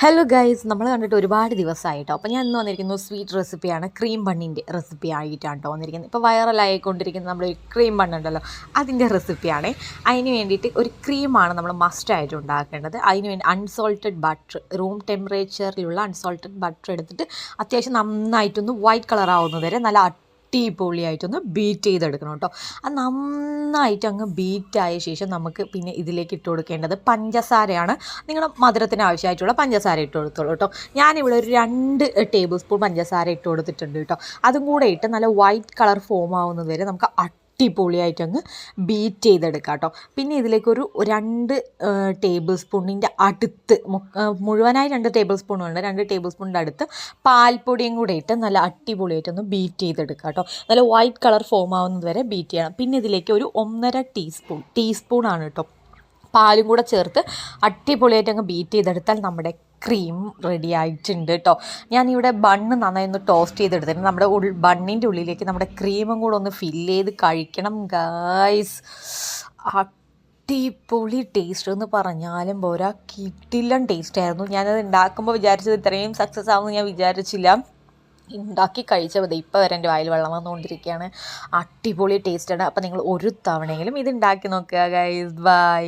Hello guys നമ്മൾ കണ്ടിട്ട് ഒരുപാട് ദിവസമായിട്ടോ. അപ്പോൾ ഞാൻ ഇന്ന് വന്നിരിക്കുന്നത് സ്വീറ്റ് റെസിപ്പിയാണ് ക്രീം ബണ്ണിന്റെ റെസിപ്പി ആയിട്ടാണ് കേട്ടോ വന്നിരിക്കുന്നത് ഇപ്പോൾ വൈറലായിക്കൊണ്ടിരിക്കുന്ന നമ്മൾ ക്രീം ബണ്ണുണ്ടല്ലോ അതിന്റെ റെസിപ്പിയാണ് അതിന് വേണ്ടിയിട്ട് ഒരു ക്രീമാണ് നമ്മൾ മസ്റ്റായിട്ട് ഉണ്ടാക്കേണ്ടത്. അതിന് വേണ്ടി അൺസോൾട്ടഡ് ബട്ടർ റൂം ടെമ്പറേച്ചറിലുള്ള അൺസോൾട്ടഡ് ബട്ടർ എടുത്തിട്ട് അത്യാവശ്യം നന്നായിട്ടൊന്ന് വൈറ്റ് കളർ ആവുന്നത് വരെ നല്ല അടിപൊളിയായിട്ടൊന്ന് ബീറ്റ് ചെയ്തെടുക്കണം കേട്ടോ. അത് നന്നായിട്ട് അങ്ങ് ബീറ്റായ ശേഷം നമുക്ക് പിന്നെ ഇതിലേക്ക് ഇട്ട് കൊടുക്കേണ്ടത് പഞ്ചസാരയാണ്. നിങ്ങളുടെ മധുരത്തിന് ആവശ്യമായിട്ടുള്ള പഞ്ചസാര ഇട്ട് കൊടുത്തോളൂ കേട്ടോ. ഞാനിവിടെ ഒരു രണ്ട് ടേബിൾ സ്പൂൺ പഞ്ചസാര ഇട്ട് കൊടുത്തിട്ടുണ്ട് കേട്ടോ. അതും കൂടെ ഇട്ട് നല്ല വൈറ്റ് കളർ ഫോം ആവുന്നത് വരെ നമുക്ക് അടിപൊളിയായിട്ട് അങ്ങ് ബീറ്റ് ചെയ്തെടുക്കാം കേട്ടോ. പിന്നെ ഇതിലേക്കൊരു രണ്ട് ടേബിൾ സ്പൂണിന്റെ അടുത്ത് മുഴുവനായി രണ്ട് ടേബിൾ സ്പൂൺ ഉണ്ട് രണ്ട് ടേബിൾ സ്പൂണിന്റെ അടുത്ത് പാൽപ്പൊടിയും കൂടെ ഇട്ട് നല്ല അടിപൊളിയായിട്ടൊന്ന് ബീറ്റ് ചെയ്തെടുക്കുക കേട്ടോ. നല്ല വൈറ്റ് കളർ ഫോം ആവുന്നത് വരെ ബീറ്റ് ചെയ്യണം. പിന്നെ ഇതിലേക്ക് ഒരു ഒന്നര ടീസ്പൂൺ ടീസ്പൂണാണ് കേട്ടോ. പാലും കൂടെ ചേർത്ത് അടിപൊളിയായിട്ട് അങ്ങ് ബീറ്റ് ചെയ്തെടുത്താൽ നമ്മുടെ ക്രീം റെഡി ആയിട്ടുണ്ട് കേട്ടോ ഞാനിവിടെ ബണ്ണ് നന്നായി ഒന്ന് ടോസ്റ്റ് ചെയ്തെടുത്തിട്ട് നമ്മുടെ ഉൾ ബണ്ണിന്റെ ഉള്ളിലേക്ക് നമ്മുടെ ക്രീമും കൂടെ ഒന്ന് ഫില്ല് ചെയ്ത് കഴിക്കണം ഗായ്സ് അടിപൊളി ടേസ്റ്റ് എന്ന് പറഞ്ഞാലും പോരാ. കിട്ടില്ല ടേസ്റ്റ് ആയിരുന്നു. ഞാനത് ഉണ്ടാക്കുമ്പോൾ വിചാരിച്ചത് ഇത്രയും സക്സസ് ആവുമെന്ന് ഞാൻ വിചാരിച്ചില്ല. ഉണ്ടാക്കി കഴിച്ചപ്പോൾ ഇപ്പോൾ വരെ എന്റെ വായിൽ വെള്ളം വന്നുകൊണ്ടിരിക്കുകയാണ് അടിപൊളി ടേസ്റ്റാണ് അപ്പോൾ നിങ്ങൾ ഒരു തവണയെങ്കിലും ഇത് ഉണ്ടാക്കി നോക്കുക ഗൈസ് ബൈ